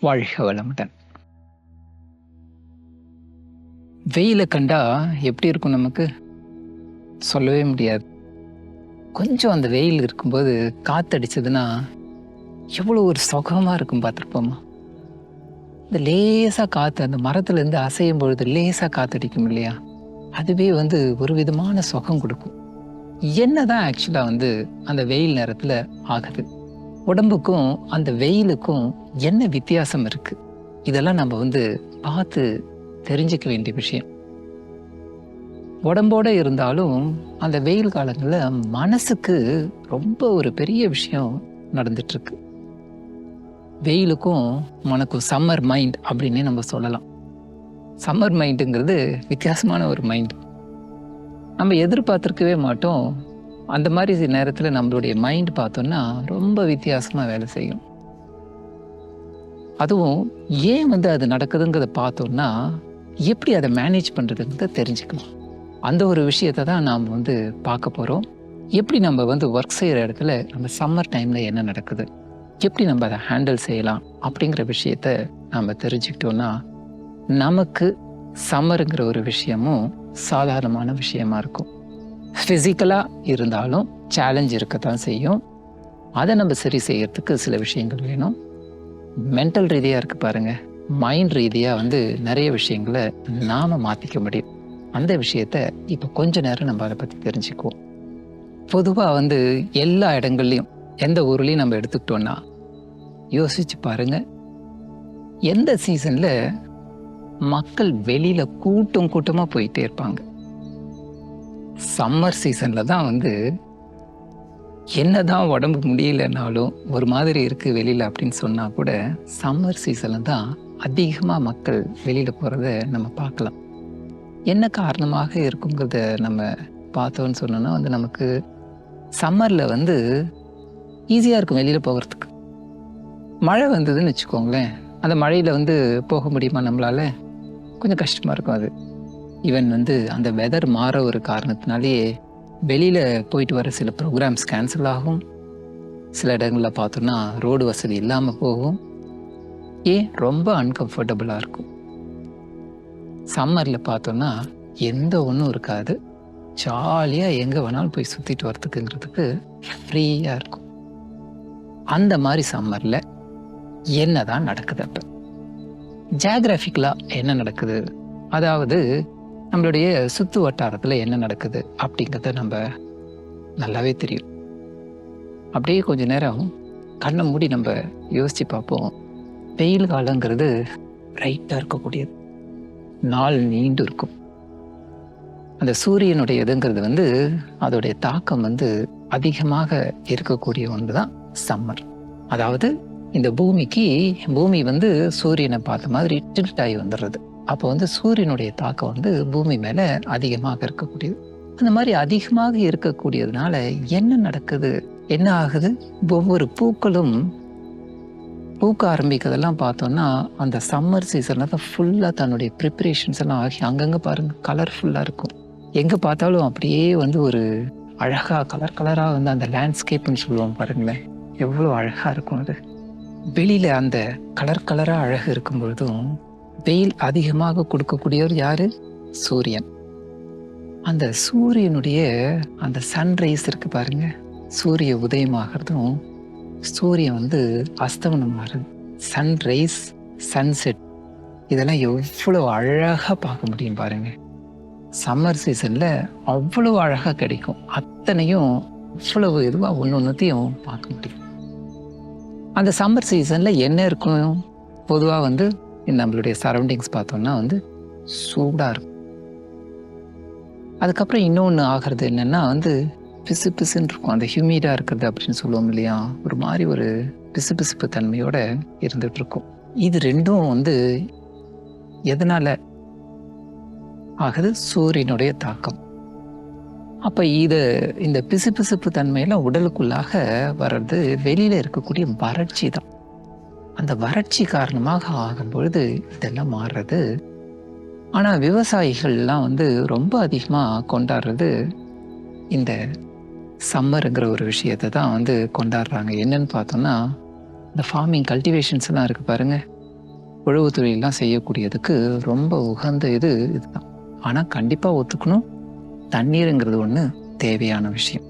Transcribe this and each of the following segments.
வாழ்க வளமுடன். வெயிலை கண்டா எப்படி இருக்கும் நமக்கு? சொல்லவே முடியாது. கொஞ்சம் அந்த வெயில் இருக்கும்போது காத்தடிச்சதுன்னா எவ்வளோ ஒரு சுகமாக இருக்கும் பார்த்துருப்போமா? இந்த லேசாக காற்று அந்த மரத்துலேருந்து அசையும் பொழுது லேசாக காத்தடிக்கும் இல்லையா? அதுவே வந்து ஒரு விதமான சுகம் கொடுக்கும். என்ன தான் ஆக்சுவலாக வந்து அந்த வெயில் நேரத்தில் ஆகுது. உடம்புக்கும் அந்த வெயிலுக்கும் என்ன வித்தியாசம் இருக்கு? இதெல்லாம் நம்ம வந்து பார்த்து தெரிஞ்சுக்க வேண்டிய விஷயம். உடம்போட இருந்தாலும் அந்த வெயில் காலங்களில் மனசுக்கு ரொம்ப ஒரு பெரிய விஷயம் நடந்துட்டு இருக்கு வெயிலுக்கும் மனக்கும் சம்மர் மைண்ட் அப்படின்னே நம்ம சொல்லலாம். சம்மர் மைண்டுங்கிறது வித்தியாசமான ஒரு மைண்ட் நம்ம எதிர்பார்த்துருக்கவே மாட்டோம். அந்த மாதிரி நேரத்தில் நம்மளுடைய மைண்ட் பார்த்தோன்னா ரொம்ப வித்தியாசமாக வேலை செய்யும். அதுவும் ஏன் வந்து அது நடக்குதுங்கிறத பார்த்தோம்னா எப்படி அதை மேனேஜ் பண்ணுறதுங்கிறத தெரிஞ்சுக்கலாம். அந்த ஒரு விஷயத்தை தான் நாம் வந்து பார்க்க போகிறோம் எப்படி நம்ம வந்து ஒர்க் செய்கிற இடத்துல நம்ம சம்மர் டைமில் என்ன நடக்குது? எப்படி நம்ம அதை ஹேண்டில் செய்யலாம்? அப்படிங்கிற விஷயத்த நாம் தெரிஞ்சுக்கிட்டோன்னா நமக்கு சம்மருங்கிற ஒரு விஷயமும் சாதாரணமான விஷயமா இருக்கும். ஃபிசிக்கலாக இருந்தாலும் சேலஞ்ச் இருக்கத்தான் செய்யும். அதை நம்ம சரி செய்யறதுக்கு சில விஷயங்கள் வேணும். மென்டல் ரீதியாக இருக்கு பாருங்க. மைண்ட் ரீதியாக வந்து நிறைய விஷயங்களை நாம் மாற்றிக்க முடியும். அந்த விஷயத்த இப்போ கொஞ்ச நேரம் நம்ம அதை பற்றி தெரிஞ்சுக்குவோம். பொதுவாக வந்து எல்லா இடங்கள்லையும் எந்த ஊர்லேயும் நம்ம எடுத்துக்கிட்டோன்னா யோசிச்சு பாருங்கள் எந்த சீசனில் மக்கள் வெளியில் கூட்டம் கூட்டமாக போயிட்டே இருப்பாங்க. சம்மர் சீசனில் தான் வந்து என்னதான் உடம்பு முடியலனாலும் ஒரு மாதிரி இருக்குது வெளியில் அப்படின்னு சொன்னால் கூட சம்மர் சீசனில் தான் அதிகமாக மக்கள் வெளியில் போகிறத நம்ம பார்க்கலாம். என்ன காரணமாக இருக்குங்கிறத நம்ம பார்த்தோன்னு சொன்னோன்னா வந்து நமக்கு சம்மரில் வந்து ஈஸியாக இருக்கும் வெளியில் போகிறதுக்கு. மழை வந்ததுன்னு வச்சுக்கோங்களேன். அந்த மழையில் வந்து போக முடியுமா நம்மளால? கொஞ்சம் கஷ்டமாக இருக்கும் அது. ஈவன் வந்து அந்த வெதர் மாற ஒரு காரணத்தினாலேயே வெளியில் போயிட்டு வர சில ப்ரோக்ராம்ஸ் கேன்சல் ஆகும். சில இடங்களில் பார்த்தோன்னா ரோடு வசதி இல்லாமல் போகும். ஏன்? ரொம்ப அன்கம்ஃபர்டபுளாக இருக்கும். சம்மரில் பார்த்தோன்னா எந்த ஒன்றும் இருக்காது. ஜாலியாக எங்கே வேணாலும் போய் சுற்றிட்டு வரத்துக்குங்கிறதுக்கு ஃப்ரீயாக இருக்கும். அந்த மாதிரி சம்மரில் என்னதான் நடக்குது அப்போ? ஜியாகிராஃபிக்கலாக என்ன நடக்குது? அதாவது நம்மளுடைய சுத்து வட்டாரத்தில் என்ன நடக்குது அப்படிங்கிறத நம்ம நல்லாவே தெரியும். அப்படியே கொஞ்ச நேரம் கண்ணை மூடி நம்ம யோசித்து பார்ப்போம். வெயில் காலங்கிறது பிரைட்டாக இருக்கக்கூடியது. நாள் நீண்டு இருக்கும். அந்த சூரியனுடைய இதுங்கிறது வந்து அதோடைய தாக்கம் வந்து அதிகமாக இருக்கக்கூடிய ஒன்று தான் சம்மர் அதாவது இந்த பூமிக்கு பூமி வந்து சூரியனை பார்த்த மாதிரி டில்ட் ஆகி வந்துடுறது. அப்போ வந்து சூரியனுடைய தாக்கம் வந்து பூமி மேலே அதிகமாக இருக்கக்கூடியது. அந்த மாதிரி அதிகமாக இருக்கக்கூடியதுனால என்ன நடக்குது? என்ன ஆகுது? ஒவ்வொரு பூக்களும் பூக்க ஆரம்பிக்கிறதெல்லாம் பார்த்தோம்னா அந்த சம்மர் சீசனில் தான் ஃபுல்லாக தன்னுடைய ப்ரிப்பரேஷன்ஸ் எல்லாம் ஆகி அங்கங்கே பாருங்க கலர்ஃபுல்லாக இருக்கும். எங்கே பார்த்தாலும் அப்படியே வந்து ஒரு அழகாக கலர் கலராக வந்து அந்த லேண்ட்ஸ்கேப்னு சொல்லுவோம் பாருங்களேன். எவ்வளோ அழகாக இருக்கும் அது. வெளியில் அந்த கலர் கலராக அழகு இருக்கும் பொழுதும் வெயில் அதிகமாக கொடுக்கக்கூடியவர் யாரு? சூரியன். அந்த சூரியனுடைய அந்த சன்ரைஸ் இருக்கு பாருங்க. சூரிய உதயமாகிறதும் சூரியன் வந்து அஸ்தமனம் ஆகுது சன்ரைஸ் சன்செட் இதெல்லாம் எவ்வளோ அழகாக பார்க்க முடியும் பாருங்க. சம்மர் சீசனில் அவ்வளோ அழகாக கிடைக்கும். அத்தனையும் அவ்வளவு இதுவாக ஒன்று ஒன்றுத்தையும் பார்க்க முடியும். அந்த சம்மர் சீசனில் என்ன இருக்கும்? பொதுவாக வந்து நம்மளுடைய சரௌண்டிங்ஸ் பார்த்தோம்னா வந்து சூடாக இருக்கும். அதுக்கப்புறம் இன்னொன்று ஆகிறது என்னென்னா வந்து பிசு பிசுன்னு இருக்கும். அந்த ஹியூமிடாக இருக்கிறது அப்படின்னு சொல்லுவோம் இல்லையா? ஒரு மாதிரி ஒரு பிசு பிசுப்பு தன்மையோட இருந்துகிட்ருக்கும் இது ரெண்டும் வந்து எதனால்? ஆகுது சூரியனுடைய தாக்கம். அப்போ இது இந்த பிசுபிசுப்பு தன்மையெல்லாம் உடலுக்குள்ளாக வர்றது வெளியில் இருக்கக்கூடிய வறட்சி தான். அந்த வறட்சி காரணமாக ஆகும் பொழுது இதெல்லாம் மாறுறது. ஆனால் விவசாயிகள்லாம் வந்து ரொம்ப அதிகமாக கொண்டாடுறது இந்த சம்மருங்கிற ஒரு விஷயத்தை தான் வந்து கொண்டாடுறாங்க. என்னன்னு பார்த்தோம்னா இந்த ஃபார்மிங் கல்டிவேஷன்ஸ் எல்லாம் பாருங்கள் பாருங்க. உழவு தொழிலெலாம் செய்யக்கூடியதுக்கு ரொம்ப உகந்த இது இதுதான். ஆனால் கண்டிப்பாக ஒத்துக்கணும். தண்ணீருங்கிறது ஒன்று தேவையான விஷயம்.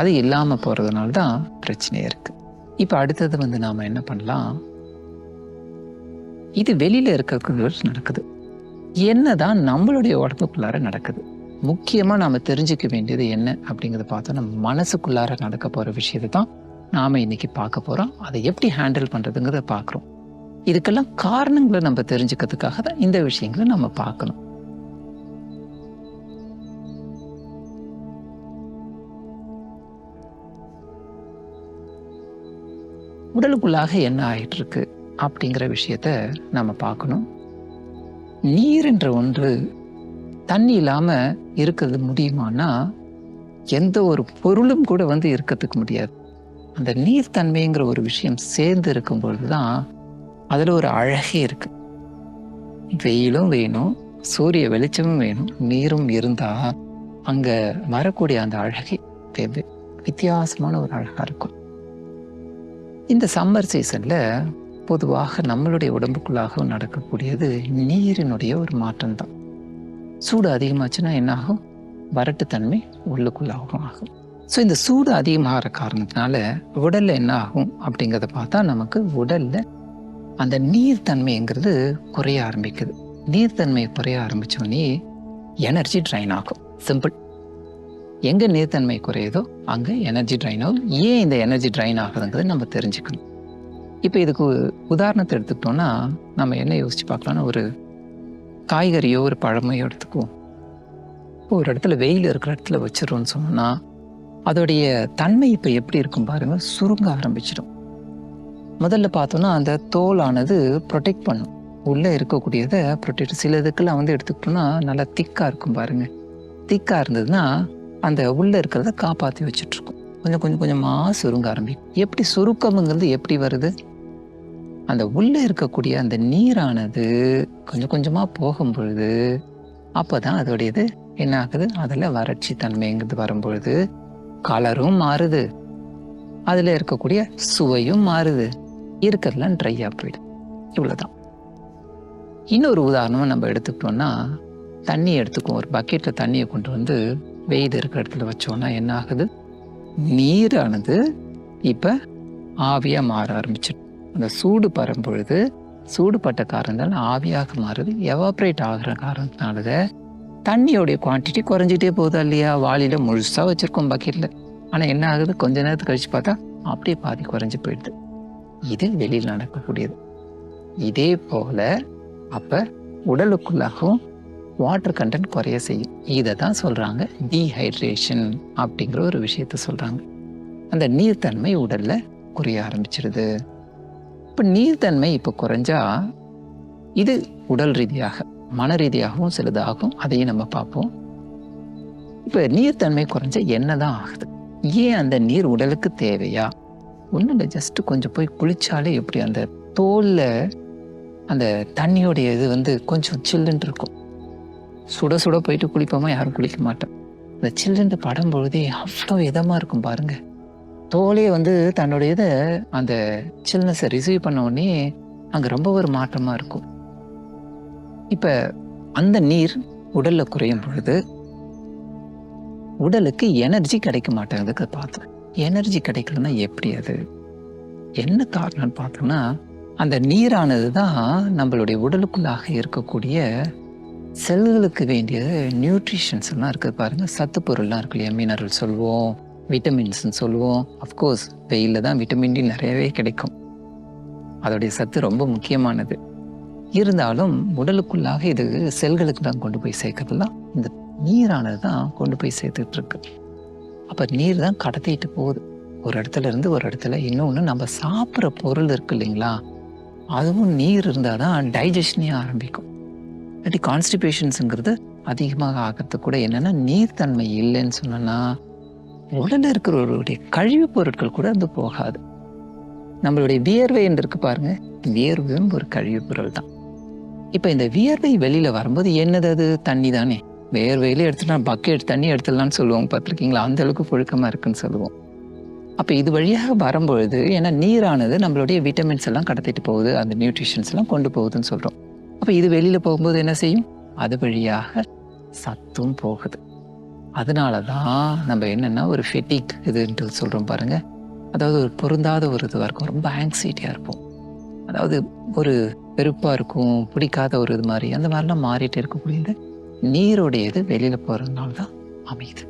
அது இல்லாமல் போகிறதுனால தான் பிரச்சனையே இருக்குது இப்போ அடுத்தது வந்து நாம் என்ன பண்ணலாம்? இது வெளியில் இருக்கிறது நடக்குது. என்னதான் நம்மளுடைய உடம்புக்குள்ளார நடக்குது. முக்கியமாக நாம் தெரிஞ்சுக்க வேண்டியது என்ன அப்படிங்கிறத பார்த்தோன்னா மனசுக்குள்ளார நடக்க போகிற விஷயத்தை தான் நாம் இன்னைக்கு பார்க்க போகிறோம் அதை எப்படி ஹேண்டில் பண்ணுறதுங்கிறத பார்க்குறோம். இதுக்கெல்லாம் காரணங்களை நம்ம தெரிஞ்சுக்கிறதுக்காக தான் இந்த விஷயங்களை நம்ம பார்க்கணும். உடலுக்குள்ளாக என்ன ஆயிட்டு இருக்கு அப்படிங்கிற விஷயத்த நம்ம பார்க்கணும். நீர் என்ற ஒன்று தண்ணி இல்லாமல் இருக்கிறது முடியுமானா எந்த ஒரு பொருளும் கூட வந்து இருக்கிறதுக்கு முடியாது. அந்த நீர்த்தன்மைங்கிற ஒரு விஷயம் சேர்ந்து இருக்கும் பொழுதுதான் அதில் ஒரு அழகே இருக்கு. வெயிலும் வேணும் சூரிய வெளிச்சமும் வேணும் நீரும் இருந்தால் அங்கே வரக்கூடிய அந்த அழகே தேவை வித்தியாசமான ஒரு அழகாக இருக்கும். இந்த சம்மர் சீசனில் பொதுவாக நம்மளுடைய உடம்புக்குள்ளாக நடக்கக்கூடியது நீரினுடைய ஒரு மாற்றம் தான் சூடு அதிகமாச்சுன்னா என்ன ஆகும் வறட்டுத்தன்மை உள்ளுக்குள்ளாகும் ஆகும். ஸோ இந்த சூடு அதிகமாகிற காரணத்தினால உடலில் என்ன ஆகும் அப்படிங்கிறத பார்த்தா நமக்கு உடலில் அந்த நீர்த்தன்மைங்கிறது குறைய ஆரம்பிக்குது. நீர்த்தன்மை குறைய ஆரம்பித்தோடனே எனர்ஜி ட்ரைன் ஆகும். சிம்பிள் எங்கே நீர்த்தன்மை குறையுதோ அங்கே எனர்ஜி ட்ரைன் ஆகும். ஏன் இந்த எனர்ஜி ட்ரைன் ஆகுதுங்கிறத நம்ம தெரிஞ்சுக்கணும். இப்போ இதுக்கு உதாரணத்தை எடுத்துக்கிட்டோன்னா நம்ம என்ன யோசிச்சு பார்க்கலாம்னா ஒரு காய்கறியோ ஒரு பழமையோ எடுத்துக்குவோம். இப்போ ஒரு இடத்துல வெயில் இருக்கிற இடத்துல வச்சிரோம்னு சொன்னோம்னா அதோடைய தன்மை இப்போ எப்படி இருக்கும் பாருங்க? சுருங்க ஆரம்பிச்சிடும். முதல்ல பார்த்தோன்னா அந்த தோலானது ப்ரொடெக்ட் பண்ணும். உள்ளே இருக்கக்கூடியதை ப்ரொடெக்ட் சில இதுக்கெல்லாம் வந்து எடுத்துக்கிட்டோம்னா நல்லா திக்காக இருக்கும் பாருங்க. திக்காக இருந்ததுன்னா அந்த உள்ளே இருக்கிறத காப்பாற்றி வச்சுட்ருக்கும். கொஞ்சம் கொஞ்சம் கொஞ்சமாக சுருங்க ஆரம்பிக்கும். எப்படி சுருக்கம்ங்கிறது எப்படி வருது? அந்த உள்ளே இருக்கக்கூடிய அந்த நீரானது கொஞ்சம் கொஞ்சமாக போகும் பொழுது அப்போ தான் அதோடையது என்ன ஆகுது? அதில் வறட்சி தன்மைங்கிறது வரும்பொழுது கலரும் மாறுது. அதில் இருக்கக்கூடிய சுவையும் மாறுது. இருக்கிறதுலாம் ட்ரையாக போயிடும். இவ்வளோதான் இன்னொரு உதாரணம் நம்ம எடுத்துக்கிட்டோம்னா தண்ணி எடுத்துக்குவோம். ஒரு பக்கெட்டில் தண்ணியை கொண்டு வந்து வெயில் இருக்கிற இடத்துல வச்சோன்னா என்ன ஆகுது? நீரானது இப்போ ஆவியாக மாற ஆரம்பிச்சிடும். அந்த சூடு பரும் சூடு சூடுபட்ட காரணத்தால் ஆவியாக மாறுது எவாப்ரேட் ஆகிற காரணத்தினால தண்ணியோடைய குவான்டிட்டி குறைஞ்சிட்டே போகுதா இல்லையா? வாளியில் முழுசாக வச்சுருக்கோம் பக்கெட்டில் ஆனால் என்ன ஆகுது? கொஞ்ச நேரத்துக்கு கழிச்சு பார்த்தா அப்படியே பாதி குறைஞ்சு போயிடுது. இது வெளியில் நடக்கக்கூடியது. இதே போல் அப்போ உடலுக்குள்ளாகவும் வாட்டர் கண்டென்ட் குறைய செய்யும். இதை தான் சொல்கிறாங்க டீஹைட்ரேஷன் அப்படிங்கிற ஒரு விஷயத்த சொல்கிறாங்க அந்த நீர்த்தன்மை உடலில் குறைய ஆரம்பிச்சிருது. இப்போ நீர்த்தன்மை இப்போ குறைஞ்சா இது உடல் ரீதியாக மன ரீதியாகவும் சிலதாகும் அதையும் நம்ம பார்ப்போம். இப்போ நீர்த்தன்மை குறைஞ்சா என்ன தான் ஆகுது? ஏன் அந்த நீர் உடலுக்கு தேவையா? ஒன்றும் இல்லை ஜஸ்ட் கொஞ்சம் போய் குளிச்சாலே எப்படி அந்த தோலில் அந்த தண்ணியோடைய இது வந்து கொஞ்சம் சில்லுன்னு இருக்கும். சுட சுட போயிட்டு குளிப்போமா? யாரும் குளிக்க மாட்டோம். அந்த சில்லுன்னு படம் பொழுதே அவ்வளோ இதமாக இருக்கும் பாருங்கள் தோலே வந்து தன்னுடைய இதை அந்த சில்னஸை ரிசீவ் பண்ண உடனே அங்கே ரொம்ப ஒரு மாற்றமாக இருக்கும். இப்போ அந்த நீர் உடலில் குறையும் பொழுது உடலுக்கு எனர்ஜி கிடைக்க மாட்டேங்குதுக்கு பார்த்தோம் எனர்ஜி கிடைக்கலன்னா எப்படி அது? என்ன காரணம்னு பார்த்தோம்னா அந்த நீரானது தான் நம்மளுடைய உடலுக்குள்ளாக இருக்கக்கூடிய செல்களுக்கு வேண்டிய நியூட்ரிஷன்ஸ் எல்லாம் இருக்குது பாருங்கள் சத்து பொருள்லாம் இருக்கு இல்லையா? மினரல் சொல்லுவோம் விட்டமின்ஸ்னு சொல்லுவோம். அஃப்கோர்ஸ் வெயிலில் தான் விட்டமின் டி நிறையவே கிடைக்கும். அதோடைய சத்து ரொம்ப முக்கியமானது. இருந்தாலும் உடலுக்குள்ளாக இது செல்களுக்கு தான் கொண்டு போய் சேர்க்கறதுலாம் இந்த நீரானது தான் கொண்டு போய் சேர்த்துட்டு இருக்கு அப்போ நீர் தான் கடத்திட்டு போகுது. ஒரு இடத்துல இருந்து ஒரு இடத்துல இன்னொன்று நம்ம சாப்பிட்ற பொருள் இருக்கு இல்லைங்களா? அதுவும் நீர் இருந்தால் தான் டைஜஷனே ஆரம்பிக்கும். இல்லாட்டி கான்ஸ்டிபேஷன்ஸுங்கிறது அதிகமாக ஆகிறது கூட என்னென்னா நீர்த்தன்மை இல்லைன்னு சொன்னோன்னா உடலில் இருக்கிறவருடைய கழிவுப் பொருட்கள் கூட வந்து போகாது. நம்மளுடைய வியர்வை என்று இருக்கு பாருங்க. வியர்வையும் ஒரு கழிவுப் பொருள் தான். இப்போ இந்த வியர்வை வெளியில் வரும்போது என்னது அது? தண்ணி தானே. வேர்வையில எடுத்துட்டா பக்கெட் தண்ணி எடுத்துடலாம்னு சொல்லுவோம். பார்த்துருக்கீங்களா? அந்த அளவுக்கு புழுக்கமாக இருக்குன்னு சொல்லுவோம். அப்போ இது வழியாக வரும்பொழுது ஏன்னா நீரானது நம்மளுடைய விட்டமின்ஸ் எல்லாம் கடத்திட்டு போகுது. அந்த நியூட்ரிஷன்ஸ் எல்லாம் கொண்டு போகுதுன்னு சொல்கிறோம் அப்போ இது வெளியில் போகும்போது என்ன செய்யும்? அது வழியாக சத்தும் போகுது. அதனால தான் நம்ம என்னென்னா ஒரு ஃபெட்டிக் இதுன்ட்டு சொல்கிறோம் பாருங்கள் அதாவது ஒரு பொருந்தாத ஒரு இதுவாக இருக்கும். ரொம்ப ஆங்ஸைட்டியாக இருப்போம். அதாவது ஒரு வெறுப்பாக இருக்கும் பிடிக்காத ஒரு இது மாதிரி அந்த மாதிரிலாம் மாறிட்டு இருக்கக்கூடியது நீருடையது வெளியில் போகிறதுனால தான் அமையுது.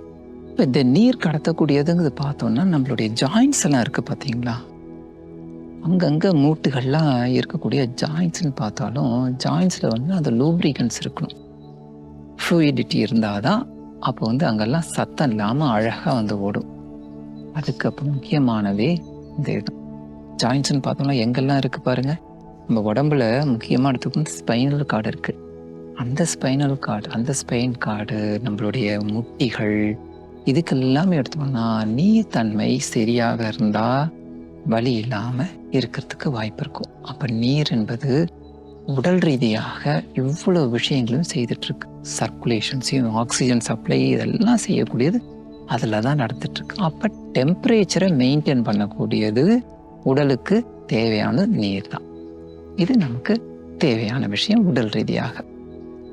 இப்போ இந்த நீர் கடத்தக்கூடியதுங்கிறது பார்த்தோன்னா நம்மளுடைய ஜாயின்ஸ் எல்லாம் இருக்குது பார்த்தீங்களா அங்கங்கே மூட்டுகள்லாம் இருக்கக்கூடிய ஜாயின்ஸ்னு பார்த்தாலும் ஜாயின்ஸில் வந்து அந்த லூப்ரிகன்ஸ் இருக்கணும். ஃப்ளூயிடிட்டி இருந்தால் தான் அப்போ வந்து அங்கெல்லாம் சத்தம் இல்லாமல் அழகாக வந்து ஓடும். அதுக்கப்புறம் முக்கியமானதே இந்த இது. ஜாயின்ஸ்னு பார்த்தோம்னா எங்கெல்லாம் இருக்குது பாருங்கள் நம்ம உடம்புல முக்கியமாக எடுத்துக்கணும் ஸ்பைனல் கார்டு இருக்குது அந்த ஸ்பைனல் கார்டு அந்த ஸ்பைன் கார்டு நம்மளுடைய முட்டிகள் இதுக்கெல்லாமே எடுத்தோம்னா நீர்த்தன்மை சரியாக இருந்தால் வலி இல்லாமல் இருக்கிறதுக்கு வாய்ப்பு இருக்கும். அப்போ நீர் என்பது உடல் ரீதியாக இவ்வளோ விஷயங்களும் செய்துட்ருக்கு. சர்க்குலேஷன்ஸையும் ஆக்சிஜன் சப்ளை இதெல்லாம் செய்யக்கூடியது அதில் தான் நடந்துட்டுருக்கு அப்போ டெம்பரேச்சரை மெயின்டைன் பண்ணக்கூடியது உடலுக்கு தேவையான நீர் தான். இது நமக்கு தேவையான விஷயம் உடல் ரீதியாக.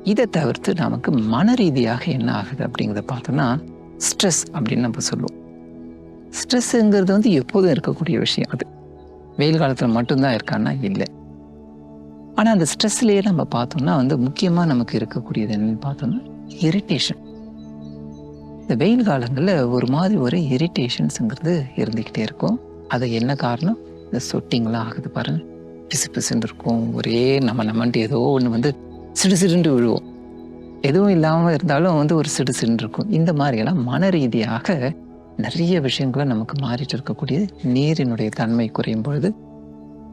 இதை தவிர்த்து நமக்கு மன ரீதியாக என்ன ஆகுது அப்படிங்கிறத பார்த்தோம்னா ஸ்ட்ரெஸ் அப்படின்னு நம்ம சொல்லுவோம். ஸ்ட்ரெஸ்ஸுங்கிறது வந்து எப்போதும் இருக்கக்கூடிய விஷயம் அது. வெயில் காலத்தில் மட்டும்தான் இருக்கான்னா இல்லை. ஆனால் அந்த ஸ்ட்ரெஸ்லேயே நம்ம பார்த்தோம்னா வந்து முக்கியமாக நமக்கு இருக்கக்கூடியது என்னன்னு பார்த்தோம்னா இரிட்டேஷன் இந்த வெயில் காலங்களில் ஒரு மாதிரி ஒரு இரிட்டேஷன்ஸுங்கிறது இருந்துக்கிட்டே இருக்கும். அது என்ன காரணம்? இந்த சொட்டிங்லாம் ஆகுது பாருங்க. பிசு பிசுன்னு இருக்கும். ஒரே நம்ம நம்மன்ட்டு ஏதோ ஒன்று வந்து சிடு சிடுண்டு விழுவோம். எதுவும் இல்லாமல் இருந்தாலும் வந்து ஒரு சிடு சிடுன்னு இருக்கும். இந்த மாதிரியெல்லாம் மன ரீதியாக நிறைய விஷயங்களை நமக்கு மாறிட்டு இருக்கக்கூடிய நீரினுடைய தன்மை குறையும் பொழுது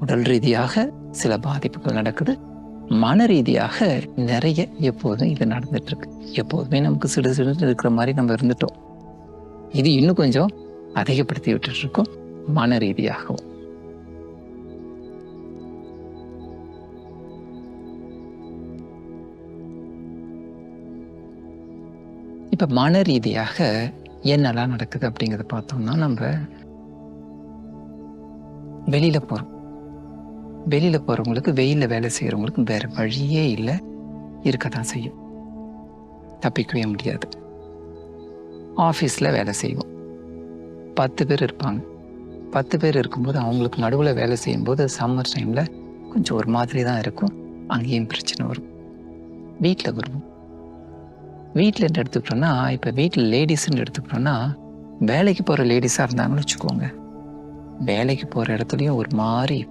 உடல் ரீதியாக சில பாதிப்புகள் நடக்குது. மன ரீதியாக நிறைய எப்போதும் இது நடந்துட்டு இருக்கு எப்போதுமே நமக்கு சிடு சிடுன்னு இருக்கிற மாதிரி நம்ம இருந்துட்டோம். இது இன்னும் கொஞ்சம் அதிகப்படுத்தி விட்டுட்டு இருக்கோம் மன ரீதியாகவும். இப்போ மன ரீதியாக என்னெல்லாம் நடக்குது அப்படிங்கிறத பார்த்தோம்னா நம்ம வெளியில் போகிறோம் வெளியில் போகிறவங்களுக்கு வெயிலில் வேலை செய்கிறவங்களுக்கு வேறு வழியே இல்லை. இருக்க தான் செய்யும். தப்பிக்கவே முடியாது. ஆஃபீஸில் வேலை செய்வோம். பத்து பேர் இருப்பாங்க. பத்து பேர் இருக்கும்போது அவங்களுக்கு நடுவில் வேலை செய்யும்போது சம்மர் டைமில் கொஞ்சம் ஒரு மாதிரி தான் இருக்கும். அங்கேயும் பிரச்சனை வரும். வீட்டில் வருவோம். வீட்டில் என்ன எடுத்துக்கிட்டோம்னா இப்போ வீட்டில் லேடிஸ்ன்னு எடுத்துக்கிட்டோம்னா வேலைக்கு போகிற லேடிஸாக இருந்தாங்கன்னு வச்சுக்கோங்க. வேலைக்கு போகிற இடத்துலையும் ஒரு மாதிரி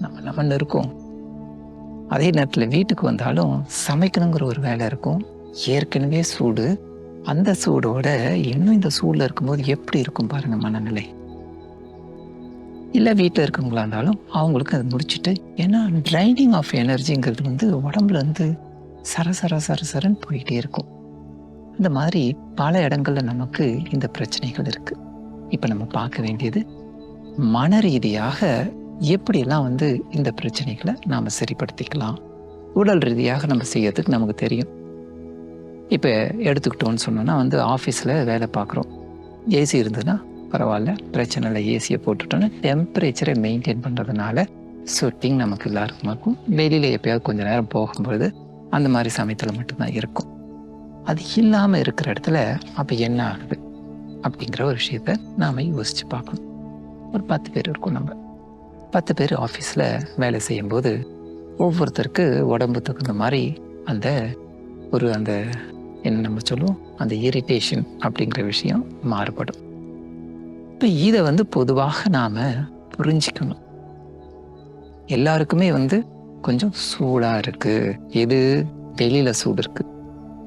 நம்ம நம்மன்னு இருக்கும். அதே நேரத்தில் வீட்டுக்கு வந்தாலும் சமைக்கணுங்கிற ஒரு வேலை இருக்கும். ஏற்கனவே சூடு. அந்த சூடோட இன்னும் இந்த சூடில் இருக்கும்போது எப்படி இருக்கும் பாருங்க மனநிலை. இல்லை வீட்டில் இருக்கவங்களா இருந்தாலும் அவங்களுக்கு அது முடிச்சுட்டு ஏன்னா ட்ரைனிங் ஆஃப் எனர்ஜிங்கிறது வந்து உடம்புல வந்து சர சர சர சரன்னு போயிட்டே இருக்கும். இந்த மாதிரி பல இடங்களில் நமக்கு இந்த பிரச்சனைகள் இருக்குது இப்போ நம்ம பார்க்க வேண்டியது மன ரீதியாக எப்படியெல்லாம் வந்து இந்த பிரச்சனைகளை நாம் சரிப்படுத்திக்கலாம்? உடல் ரீதியாக நம்ம செய்யறதுக்கு நமக்கு தெரியும். இப்போ எடுத்துக்கிட்டோம்னு சொன்னோன்னா வந்து ஆஃபீஸில் வேலை பார்க்குறோம். ஏசி இருந்ததுன்னா பரவாயில்ல பிரச்சனை இல்லை ஏசியை போட்டுட்டோன்னா டெம்பரேச்சரை மெயின்டைன் பண்ணுறதுனால ஸ்வெட்டிங் நமக்கு எல்லாருக்கும் இருக்கும். வெளியில் எப்பயாவது கொஞ்சம் நேரம் போகும்பொழுது அந்த மாதிரி சமயத்தில் மட்டும்தான் இருக்கும். அது இல்லாமல் இருக்கிற இடத்துல அப்போ என்ன ஆகுது? அப்படிங்கிற ஒரு விஷயத்த நாம் யோசித்து பார்க்கணும். ஒரு பத்து பேர் இருக்கும் நம்ம. பத்து பேர் ஆஃபீஸில் வேலை செய்யும்போது ஒவ்வொருத்தருக்கு உடம்பு தகுந்த மாதிரி அந்த ஒரு அந்த என்ன நம்ம சொல்லுவோம் அந்த இரிட்டேஷன் அப்படிங்கிற விஷயம் மாறுபடும். இப்போ இதை வந்து பொதுவாக நாம் புரிஞ்சிக்கணும். எல்லாருக்குமே வந்து கொஞ்சம் சூடாக இருக்குது எது? வெளியில் சூடு இருக்குது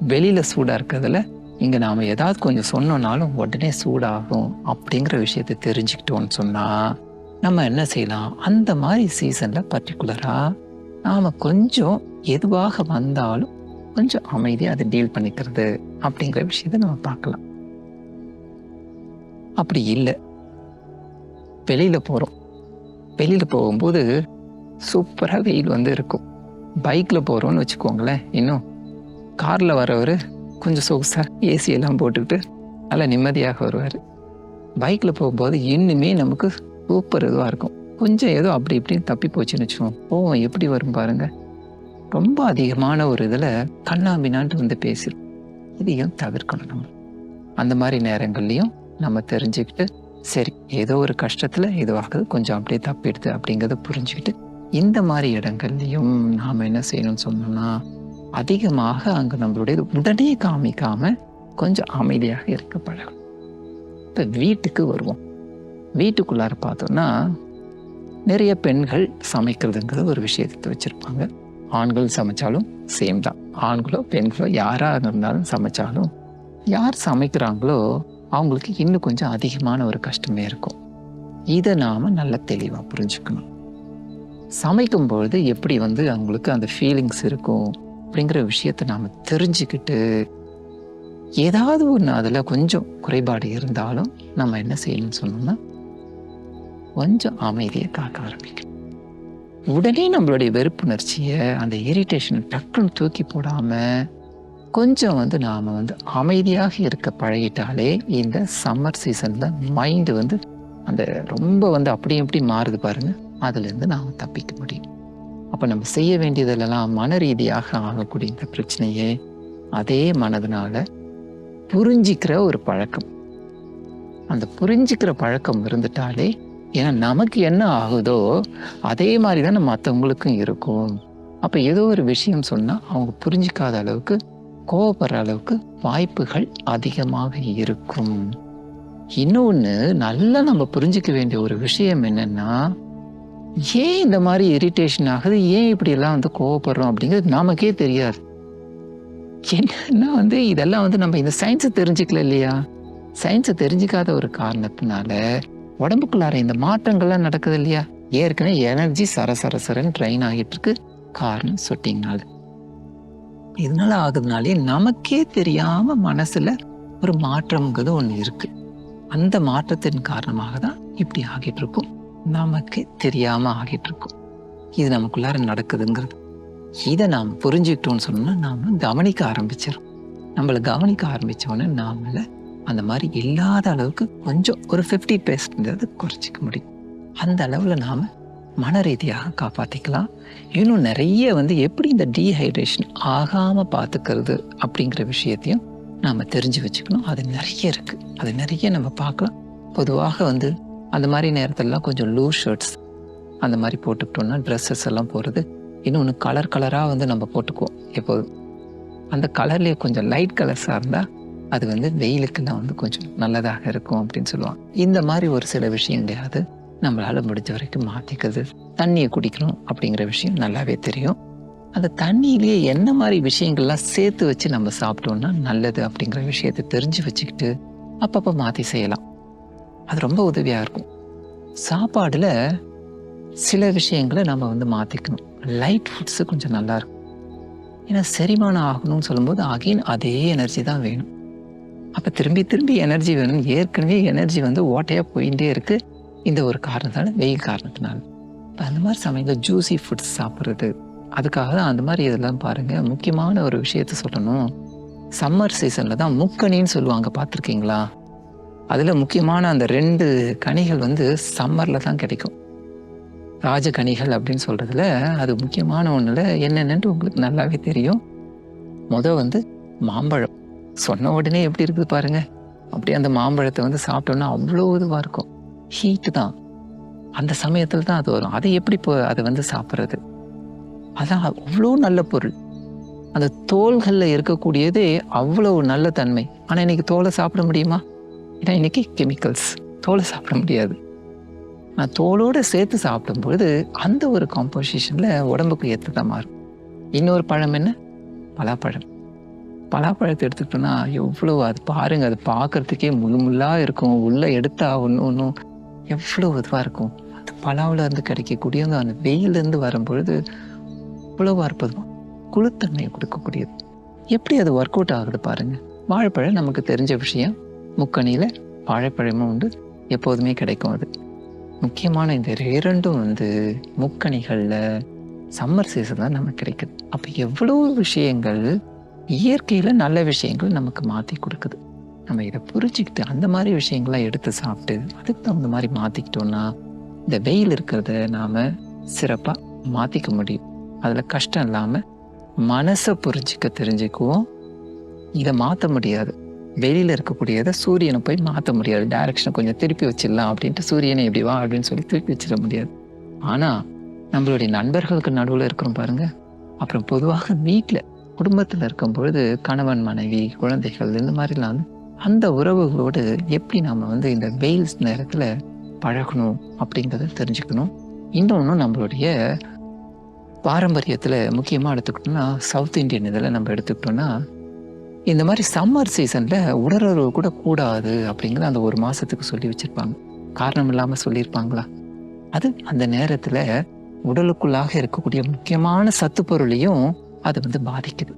வெளியில் சூடாக இருக்கிறதுல இங்கே நாம் ஏதாவது கொஞ்சம் சொன்னோன்னாலும் உடனே சூடாகும் அப்படிங்கிற விஷயத்தை தெரிஞ்சுக்கிட்டோன்னு சொன்னால் நம்ம என்ன செய்யலாம்? அந்த மாதிரி சீசனில் பர்டிகுலராக நாம் கொஞ்சம் எதுவாக வந்தாலும் கொஞ்சம் அமைதியாக அதை டீல் பண்ணிக்கிறது அப்படிங்கிற விஷயத்த நம்ம பார்க்கலாம். அப்படி இல்லை. வெளியில் போகிறோம் வெளியில் போகும்போது சூப்பராக வெயில் வந்து இருக்கும். பைக்கில் போகிறோன்னு வச்சுக்கோங்களேன் இன்னும். காரில் வரவர் கொஞ்சம் சொகுசாக ஏசி எல்லாம் போட்டுக்கிட்டு நல்லா நிம்மதியாக வருவார். பைக்கில் போகும்போது இன்னுமே நமக்கு சூப்பர் இதுவாக இருக்கும். கொஞ்சம் ஏதோ அப்படி இப்படின்னு தப்பி போச்சுன்னு வச்சுக்கோங்க ஓ எப்படி வரும் பாருங்க. ரொம்ப அதிகமான ஒரு இதில் கண்ணாம்பினான்ட்டு வந்து பேசிடும் இதையும் தவிர்க்கணும் நம்ம? அந்த மாதிரி நேரங்கள்லையும் நம்ம தெரிஞ்சுக்கிட்டு சரி ஏதோ ஒரு கஷ்டத்தில் இதுவாகுது கொஞ்சம் அப்படியே தப்பிடுது அப்படிங்கிறத புரிஞ்சுக்கிட்டு இந்த மாதிரி இடங்கள்லையும் நாம் என்ன செய்யணும்னு சொன்னோம்னா அதிகமாக அங்கே நம்மளுடைய உடனே காமிக்காமல் கொஞ்சம் அமைதியாக இருக்க பழகும் இப்போ வீட்டுக்கு வருவோம். வீட்டுக்குள்ளார பார்த்தோம்னா நிறைய பெண்கள் சமைக்கிறதுங்கிற ஒரு விஷயத்தை வச்சுருப்பாங்க. ஆண்கள் சமைச்சாலும் சேம் தான். ஆண்களோ பெண்களோ யாராக இருந்தாலும் சமைச்சாலும் யார் சமைக்கிறாங்களோ அவங்களுக்கு இன்னும் கொஞ்சம் அதிகமான ஒரு கஷ்டமே இருக்கும். இதை நாம் நல்ல தெளிவாக புரிஞ்சுக்கணும். சமைக்கும் பொழுது எப்படி வந்து அவங்களுக்கு அந்த ஃபீலிங்ஸ் இருக்கும் அப்படிங்கிற விஷயத்தை நாம் தெரிஞ்சுக்கிட்டு ஏதாவது ஒன்று அதில் கொஞ்சம் குறைபாடு இருந்தாலும் நம்ம என்ன செய்யணும்னு சொன்னோம்னா கொஞ்சம் அமைதியை காக்க ஆரம்பிக்கும். உடனே நம்மளுடைய வெறுப்புணர்ச்சியை அந்த இரிட்டேஷன் டக்குன்னு தூக்கி போடாமல் கொஞ்சம் வந்து நாம் வந்து அமைதியாக இருக்க பழகிட்டாலே இந்த சம்மர் சீசனில் மைண்டு வந்து அந்த ரொம்ப வந்து அப்படி எப்படி மாறுது பாருங்க. அதுலேருந்து நாம் தப்பிக்க முடியும். அப்போ நம்ம செய்ய வேண்டியதிலெல்லாம் மன ரீதியாக ஆகக்கூடிய இந்த பிரச்சனையே அதே மனதினால புரிஞ்சிக்கிற ஒரு பழக்கம். அந்த புரிஞ்சிக்கிற பழக்கம் இருந்துட்டாலே ஏன்னா நமக்கு என்ன ஆகுதோ அதே மாதிரி தான் மற்றவங்களுக்கும் இருக்கும். அப்போ ஏதோ ஒரு விஷயம் சொன்னால் அவங்க புரிஞ்சிக்காத அளவுக்கு கோவப்படுற அளவுக்கு வாய்ப்புகள் அதிகமாக இருக்கும். இன்னொன்று நல்லா நம்ம புரிஞ்சிக்க வேண்டிய ஒரு விஷயம் என்னென்னா ஏன் இந்த மாதிரி இரிட்டேஷன் ஆகுது? ஏன் இப்படியெல்லாம் வந்து கோவப்படுறோம் அப்படிங்கிறது நமக்கே தெரியாது. என்னன்னா வந்து இதெல்லாம் வந்து நம்ம இந்த சயின்ஸை தெரிஞ்சுக்கல இல்லையா? சயின்ஸை தெரிஞ்சுக்காத ஒரு காரணத்தினால உடம்புக்குள்ளார இந்த மாற்றங்கள்லாம் நடக்குது இல்லையா? ஏற்கனவே எனர்ஜி சர ட்ரெயின் ஆகிட்டு இருக்கு காரணம் சொட்டிங்கனால இதனால ஆகுதுனாலே நமக்கே தெரியாம மனசுல ஒரு மாற்றம்ங்கிறது ஒன்று இருக்கு. அந்த மாற்றத்தின் காரணமாக தான் இப்படி ஆகிட்டு இருக்கும் நமக்கே தெரியாம ஆகிட்டு இருக்கும் இது நமக்குள்ளார நடக்குதுங்கிறது. இதை நாம் புரிஞ்சுக்கிட்டோம்னு சொன்னோம்னா நாம் கவனிக்க ஆரம்பிச்சிடும் நம்மளை கவனிக்க ஆரம்பித்தோன்னே நாமளை அந்த மாதிரி இல்லாத அளவுக்கு கொஞ்சம் ஒரு ஃபிஃப்டி பெர்சன்ட் குறைச்சிக்க முடியும். அந்த அளவில் நாம் மன ரீதியாக காப்பாற்றிக்கலாம் இன்னும் நிறைய வந்து எப்படி இந்த டீஹைட்ரேஷன் ஆகாமல் பார்த்துக்கிறது அப்படிங்கிற விஷயத்தையும் நாம் தெரிஞ்சு வச்சுக்கணும். அது நிறைய இருக்குது அது நிறைய நம்ம பார்க்கலாம். பொதுவாக வந்து அந்த மாதிரி நேரத்திலலாம் கொஞ்சம் லூ ஷர்ட்ஸ் அந்த மாதிரி போட்டுக்கிட்டோம்னா ட்ரெஸ்ஸஸ் எல்லாம் போகிறது இன்னொன்று கலர் கலராக வந்து நம்ம போட்டுக்குவோம் எப்போதும். அந்த கலர்லேயே கொஞ்சம் லைட் கலர்ஸாக இருந்தால் அது வந்து வெயிலுக்குலாம் வந்து கொஞ்சம் நல்லதாக இருக்கும் அப்படின்னு சொல்லுவாங்க. இந்த மாதிரி ஒரு சில விஷயங்களையாவது நம்மளால் முடிஞ்ச வரைக்கும் மாற்றிக்கிறது தண்ணியை குடிக்கணும் அப்படிங்கிற விஷயம் நல்லாவே தெரியும். அந்த தண்ணியிலேயே என்ன மாதிரி விஷயங்கள்லாம் சேர்த்து வச்சு நம்ம சாப்பிட்டோம்னா நல்லது அப்படிங்கிற விஷயத்தை தெரிஞ்சு வச்சுக்கிட்டு அப்பப்போ மாற்றி செய்யலாம். அது ரொம்ப உதவியாக இருக்கும். சாப்பாடில் சில விஷயங்களை நம்ம வந்து மாற்றிக்கணும் லைட் ஃபுட்ஸு கொஞ்சம் நல்லாயிருக்கும் ஏன்னா செரிமானம் ஆகணும்னு சொல்லும்போது அகெயின் அதே எனர்ஜி தான் வேணும். அப்போ திரும்பி திரும்பி எனர்ஜி வேணும். ஏற்கனவே எனர்ஜி வந்து ஓட்டையாக போயிட்டே இருக்கு. இந்த ஒரு காரணத்தால வெயில் காரணத்தினால. இப்போ அந்த மாதிரி சமயத்தில் ஜூசி ஃபுட்ஸ் சாப்பிட்றது. அதுக்காக தான் அந்த மாதிரி இதெல்லாம் பாருங்க. முக்கியமான ஒரு விஷயத்த சொல்லணும். சம்மர் சீசனில் தான் முக்கணின்னு சொல்லுவாங்க. பார்த்துருக்கீங்களா? அதில் முக்கியமான அந்த ரெண்டு கனிகள் வந்து சம்மரில் தான் கிடைக்கும். ராஜகனிகள் அப்படின்னு சொல்கிறதுல அது முக்கியமான ஒன்றில் என்னென்னட்டு உங்களுக்கு நல்லாவே தெரியும். மொதல் வந்து மாம்பழம். சொன்ன உடனே எப்படி இருக்குது பாருங்க. அப்படியே அந்த மாம்பழத்தை வந்து சாப்பிட்டோம்னா அவ்வளோ இதுவாக இருக்கும். ஹீட்டு தான். அந்த சமயத்தில் தான் அது வரும். அதை எப்படி இப்போ அதை வந்து சாப்பிட்றது? அதான் அவ்வளோ நல்ல பொருள். அந்த தோள்களில் இருக்கக்கூடியதே அவ்வளோ நல்ல தன்மை. ஆனால் இன்னைக்கு தோலை சாப்பிட முடியுமா? ஏன்னா இன்னைக்கு கெமிக்கல்ஸ் தோலை சாப்பிட முடியாது. நான் தோலோடு சேர்த்து சாப்பிடும்பொழுது அந்த ஒரு காம்போசிஷனில் உடம்புக்கு ஏற்றதமாக மாறும் இன்னொரு பழம் என்ன? பலாப்பழம். பலாப்பழத்தை எடுத்துக்கிட்டோம்னா எவ்வளோ அது பாருங்க அது பார்க்கறதுக்கே முள்ளு முள்ளாக இருக்கும். உள்ளே எடுத்தா ஒன்று ஒன்றும் எவ்வளோ இதுவாக இருக்கும். அந்த பலாவில் இருந்து கிடைக்கக்கூடிய அந்த வெயிலேருந்து வரும்பொழுது இவ்வளவு அற்புதம் குழுத்தன்மையை கொடுக்கக்கூடியது. எப்படி அது ஒர்க் அவுட் ஆகுது பாருங்க. வாழைப்பழம் நமக்கு தெரிஞ்ச விஷயம். முக்கணியில் வாழைப்பழமும் உண்டு. எப்போதுமே கிடைக்கும் அது. முக்கியமான இந்த இரண்டும் வந்து முக்கணிகளில் சம்மர் சீசன் தான் நமக்கு கிடைக்குது. அப்போ எவ்வளோ விஷயங்கள் இயற்கையில் நல்ல விஷயங்கள் நமக்கு மாற்றி கொடுக்குது. நம்ம இதை புரிஞ்சுக்கிட்டு அந்த மாதிரி விஷயங்கள்லாம் எடுத்து சாப்பிட்டு அதுக்கு தகுந்த மாதிரி மாற்றிக்கிட்டோம்னா இந்த வெயில் இருக்கிறத நாம் சிறப்பாக மாற்றிக்க முடியும். அதில் கஷ்டம் இல்லாமல் மனசை புரிஞ்சிக்க தெரிஞ்சுக்குவோம். இதை மாற்ற முடியாது. வெளியில் இருக்கக்கூடியதை சூரியனை போய் மாற்ற முடியாது. டைரக்ஷனை கொஞ்சம் திருப்பி வச்சிடலாம் அப்படின்ட்டு சூரியனை எப்படி வா அப்படின்னு சொல்லி திருப்பி வச்சிட முடியாது. ஆனால் நம்மளுடைய நண்பர்களுக்கு நடுவில் இருக்கிறோம் பாருங்க. அப்புறம் பொதுவாக வீட்டில் குடும்பத்தில் இருக்கும் பொழுது கணவன் மனைவி குழந்தைகள் இந்த மாதிரிலாம் அந்த உறவுகளோடு எப்படி நாம் வந்து இந்த வெயில்ஸ் நேரத்தில் பழகணும் அப்படிங்கிறத தெரிஞ்சுக்கணும். இன்னொன்று நம்மளுடைய பாரம்பரியத்தில் முக்கியமாக எடுத்துக்கிட்டோம்னா சவுத் இந்தியன் இதில் நம்ம எடுத்துக்கிட்டோம்னா இந்த மாதிரி சம்மர் சீசனில் உடலுறவு கூட கூடாது அப்படிங்கிற அந்த ஒரு மாதத்துக்கு சொல்லி வச்சுருப்பாங்க. காரணம் இல்லாமல் சொல்லியிருப்பாங்களா? அது அந்த நேரத்தில் உடலுக்குள்ளாக இருக்கக்கூடிய முக்கியமான சத்து பொருளையும் அது வந்து பாதிக்குது.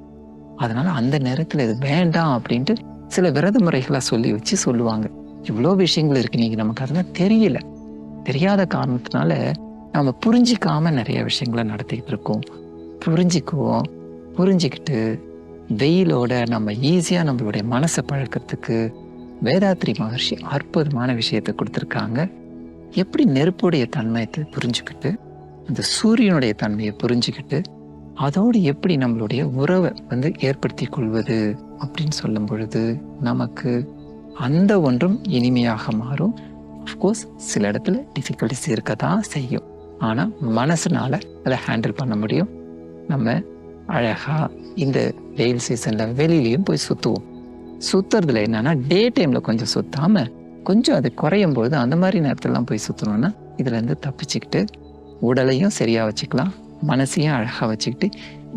அதனால அந்த நேரத்தில் இது வேண்டாம் அப்படின்ட்டு சில விரத முறைகளாக சொல்லி வச்சு சொல்லுவாங்க. இவ்வளோ விஷயங்கள் இருக்கு. நீங்கள் நமக்கு அதெல்லாம் தெரியல. தெரியாத காரணத்தினால நம்ம புரிஞ்சிக்காம நிறைய விஷயங்களை நடத்திக்கிட்டு இருக்கோம். புரிஞ்சுக்குவோம். புரிஞ்சுக்கிட்டு வெயிலோட நம்ம ஈஸியாக நம்மளுடைய மனசை பழக்கிறதுக்கு வேதாத்ரி மகர்ஷி அற்புதமான விஷயத்தை கொடுத்துருக்காங்க. எப்படி நெருப்புடைய தன்மையத்தை புரிஞ்சுக்கிட்டு அந்த சூரியனுடைய தன்மையை புரிஞ்சுக்கிட்டு அதோடு எப்படி நம்மளுடைய உறவை வந்து ஏற்படுத்தி கொள்வது அப்படின்னு சொல்லும் பொழுது நமக்கு அந்த ஒன்றும் இனிமையாக மாறும். அஃப்கோர்ஸ் சில இடத்துல டிஃபிகல்டிஸ் இருக்க தான் செய்யும். ஆனால் மனசுனால அதை ஹேண்டில் பண்ண முடியும். நம்ம அழகாக இந்த வெயில் சீசனில் வெளியிலையும் போய் சுற்றுவோம் சுற்றுறதுல என்னன்னா டே டைமில் கொஞ்சம் சுற்றாமல் கொஞ்சம் அது குறையும் பொழுது அந்த மாதிரி நேரத்துலலாம் போய் சுற்றணும்னா இதுலேருந்து தப்பிச்சுக்கிட்டு உடலையும் சரியாக வச்சுக்கலாம். மனசையும் அழகாக வச்சுக்கிட்டு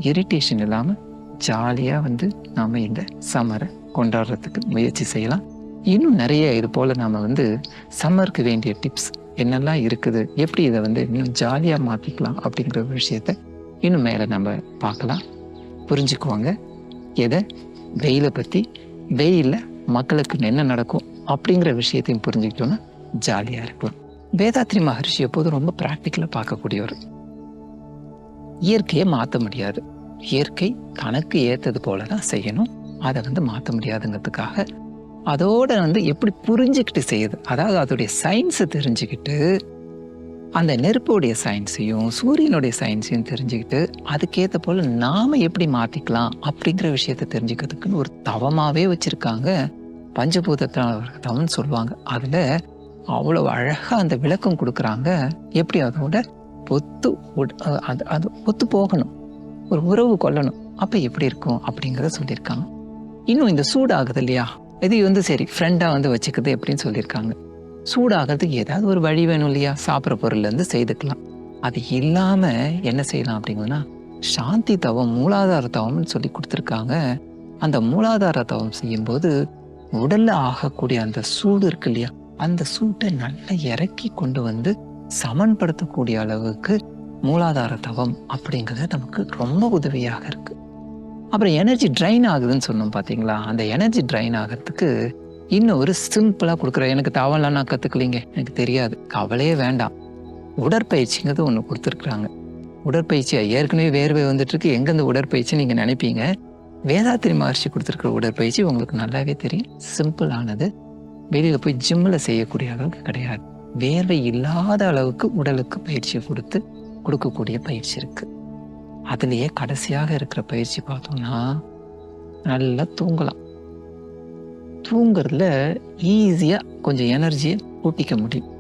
இரிட்டேஷன் இல்லாமல் ஜாலியாக வந்து நாம் இந்த சம்மரை கொண்டாடுறதுக்கு முயற்சி செய்யலாம். இன்னும் நிறைய இது போல் நாம் வந்து சம்மருக்கு வேண்டிய டிப்ஸ் என்னெல்லாம் இருக்குது எப்படி இதை வந்து இன்னும் ஜாலியாக மாற்றிக்கலாம் அப்படிங்கிற விஷயத்த இன்னும் மேலே நம்ம பார்க்கலாம். புரிஞ்சுக்குவாங்க. எதை? வெயிலை பற்றி வெயிலில் மக்களுக்கு என்ன நடக்கும் அப்படிங்கிற விஷயத்தையும் புரிஞ்சுக்கிட்டோன்னா ஜாலியாக இருக்கும் வேதாத்ரி மகர்ஷி எப்போதும் ரொம்ப ப்ராக்டிக்கலாக பார்க்கக்கூடியவர். இயற்கையை மாற்ற முடியாது. இயற்கை தனக்கு ஏற்றது போல தான் செய்யணும். அதை வந்து மாற்ற முடியாதுங்கிறதுக்காக அதோட வந்து எப்படி புரிஞ்சுக்கிட்டு செய்யுது? அதாவது அதோடைய சயின்ஸை தெரிஞ்சுக்கிட்டு அந்த நெருப்புடைய சயின்ஸையும் சூரியனுடைய சயின்ஸையும் தெரிஞ்சுக்கிட்டு அதுக்கேற்ற போல் நாம் எப்படி மாற்றிக்கலாம் அப்படிங்கிற விஷயத்த தெரிஞ்சுக்கிறதுக்குன்னு ஒரு தவமாகவே வச்சுருக்காங்க. பஞ்சபூதத்தவன் தவம்னு சொல்லுவாங்க. அதில் அவ்வளோ அழகாக அந்த விளக்கம் கொடுக்குறாங்க. எப்படி அதோட ஒத்து அது அது ஒத்து போகணும். ஒரு உறவு கொள்ளணும். அப்போ எப்படி இருக்கும் அப்படிங்கிறத சொல்லியிருக்காங்க. இன்னும் இந்த சூடாகுது இல்லையா? இது வந்து சரி ஃப்ரெண்டாக வந்து வச்சுக்குது எப்படின்னு சொல்லியிருக்காங்க. சூடாகிறதுக்கு ஏதாவது ஒரு வழி வேணும் இல்லையா? சாப்பிட்ற பொருள்லேருந்து செய்துக்கலாம். அது இல்லாமல் என்ன செய்யலாம் அப்படிங்கன்னா சாந்தி தவம் மூலாதார தவம்னு சொல்லி கொடுத்துருக்காங்க. அந்த மூலாதார தவம் செய்யும்போது உடலில் ஆகக்கூடிய அந்த சூடு இருக்கு இல்லையா? அந்த சூட்டை நல்லா இறக்கி கொண்டு வந்து சமன்படுத்தக்கூடிய அளவுக்கு மூலாதார தவம் அப்படிங்கிறது நமக்கு ரொம்ப உதவியாக இருக்கு. அப்புறம் எனர்ஜி ட்ரைன் ஆகுதுன்னு சொன்னோம் பார்த்தீங்களா அந்த எனர்ஜி ட்ரைன் ஆகிறதுக்கு இன்னும் ஒரு சிம்பிளாக கொடுக்குற எனக்கு தவம்லாம் நான் கற்றுக்கலிங்க எனக்கு தெரியாது. கவலையே வேண்டாம். உடற்பயிற்சிங்கிறது ஒன்று கொடுத்துருக்குறாங்க. உடற்பயிற்சியாக ஏற்கனவே வேர்வை வந்துட்டு இருக்கு இந்த உடற்பயிற்சி நீங்கள் நினைப்பீங்க? வேதாத்திரி மகர்ஷி கொடுத்துருக்குற உடற்பயிற்சி உங்களுக்கு நல்லாவே தெரியும். சிம்பிளானது வெளியில் போய் ஜிம்மில் செய்யக்கூடிய அளவுக்கு கிடையாது. வேர்வை இல்லாத அளவுக்கு உடலுக்கு பயிற்சியை கொடுத்து கொடுக்கக்கூடிய பயிற்சி இருக்கு. அதுலேயே கடைசியாக இருக்கிற பயிற்சி பார்த்தோம்னா நல்லா தூங்கலாம். தூங்குறதுல ஈஸியாக கொஞ்சம் எனர்ஜியை கூட்டிக்க முடியும்.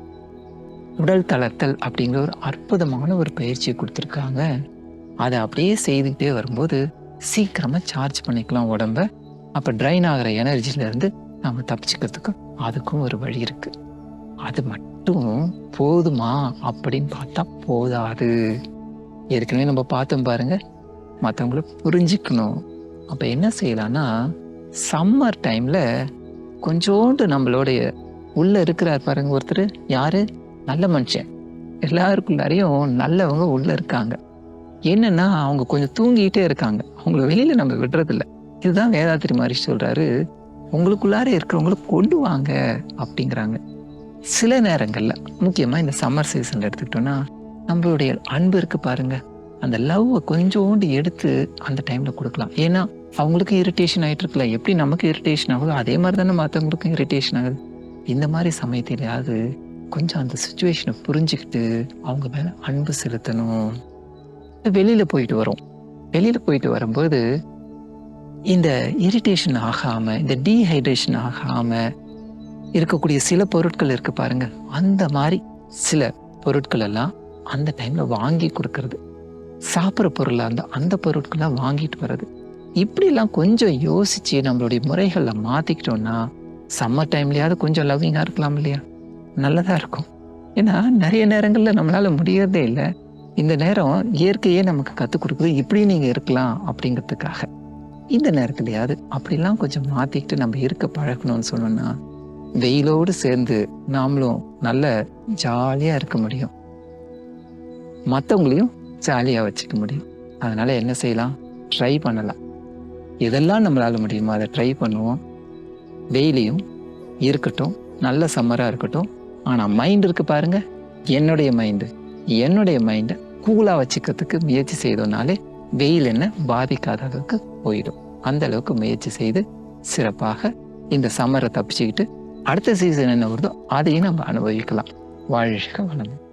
உடல் தளர்த்தல் அப்படிங்கிற ஒரு அற்புதமான ஒரு பயிற்சியை கொடுத்துருக்காங்க. அதை அப்படியே செய்துக்கிட்டே வரும்போது சீக்கிரமாக சார்ஜ் பண்ணிக்கலாம் உடம்ப. அப்போ ட்ரைன் ஆகிற எனர்ஜிலேருந்து நம்ம தப்பிச்சுக்கிறதுக்கு அதுக்கும் ஒரு வழி இருக்குது அது மட்டும். போதுமா அப்படின்னு பார்த்தா போதாது. ஏற்கனவே நம்ம பார்த்தோம் பாருங்க. மற்றவங்கள புரிஞ்சுக்கணும். அப்போ என்ன செய்யலாம்னா சம்மர் டைமில் கொஞ்சோண்டு நம்மளுடைய உள்ளே இருக்கிறார் பாருங்க ஒருத்தர். யார்? நல்ல மனுஷன். எல்லாருக்குள்ளாரையும் நல்லவங்க உள்ளே இருக்காங்க. என்னன்னா அவங்க கொஞ்சம் தூங்கிட்டே இருக்காங்க. அவங்கள வெளியில் நம்ம விடுறதில்ல. இதுதான் வேதாத்திரி மாதிரி சொல்கிறாரு உங்களுக்குள்ளார இருக்கிறவங்கள கொண்டு வாங்க அப்படிங்கிறாங்க. சில நேரங்களில் முக்கியமாக இந்த சம்மர் சீசன் எடுத்துக்கிட்டோன்னா நம்மளுடைய அன்பு இருக்கு பாருங்க. அந்த லவ்வை கொஞ்சோண்டு எடுத்து அந்த டைம்ல கொடுக்கலாம். ஏன்னா அவங்களுக்கு இரிட்டேஷன் ஆகிட்டு இருக்கலாம் எப்படி நமக்கு இரிட்டேஷன் ஆகுதோ அதே மாதிரி தானே மற்றவங்களுக்கும் இரிட்டேஷன் ஆகுது. இந்த மாதிரி சமயத்திலேயாவது கொஞ்சம் அந்த சுச்சுவேஷனை புரிஞ்சுக்கிட்டு அவங்க மேலே அன்பு செலுத்தணும். வெளியில் போயிட்டு வரோம். வெளியில் போயிட்டு வரும்போது இந்த இரிட்டேஷன் ஆகாமல் இந்த டீஹைட்ரேஷன் ஆகாமல் இருக்கக்கூடிய சில பொருட்கள் இருக்கு பாருங்க. அந்த மாதிரி சில பொருட்கள் எல்லாம் அந்த டைம்ல வாங்கி கொடுக்கறது. சாப்பிட்ற பொருளாக இருந்தால் அந்த பொருட்கள்லாம் வாங்கிட்டு வர்றது. இப்படிலாம் கொஞ்சம் யோசிச்சு நம்மளுடைய முறைகளை மாற்றிக்கிட்டோம்னா சம்மர் டைம்லயாவது கொஞ்சம் லவ்விங்காக இருக்கலாம் இல்லையா? நல்லதாக இருக்கும். ஏன்னா நிறைய நேரங்களில் நம்மளால் முடியறதே இல்லை. இந்த நேரம் இயற்கையே நமக்கு கற்றுக் கொடுக்குது. இப்படி நீங்கள் இருக்கலாம் அப்படிங்கிறதுக்காக. இந்த நேரத்துலையாவது அப்படிலாம் கொஞ்சம் மாற்றிக்கிட்டு நம்ம இருக்க பழகணும்னு சொன்னோன்னா வெயிலோடு சேர்ந்து நாமளும் நல்ல ஜாலியாக இருக்க முடியும். மற்றவங்களையும் ஜாலியாக வச்சுக்க முடியும். அதனால் என்ன செய்யலாம்? ட்ரை பண்ணலாம். எதெல்லாம் நம்மளால் முடியுமோ அதை ட்ரை பண்ணுவோம். வெயிலையும் இருக்கட்டும். நல்ல சம்மராக இருக்கட்டும். ஆனால் மைண்ட் இருக்கு பாருங்க. என்னுடைய மைண்டு என்னுடைய மைண்டை கூலாக வச்சுக்கிறதுக்கு முயற்சி செய்தோம்னாலே வெயில் என்ன பாதிக்காத அளவுக்கு போயிடும். அந்த அளவுக்கு முயற்சி செய்து சிறப்பாக இந்த சம்மரை தப்பிச்சுக்கிட்டு அடுத்த சீசன் என்ன வருதோ அதையும் நம்ம அனுபவிக்கலாம். வாழ்க வளம்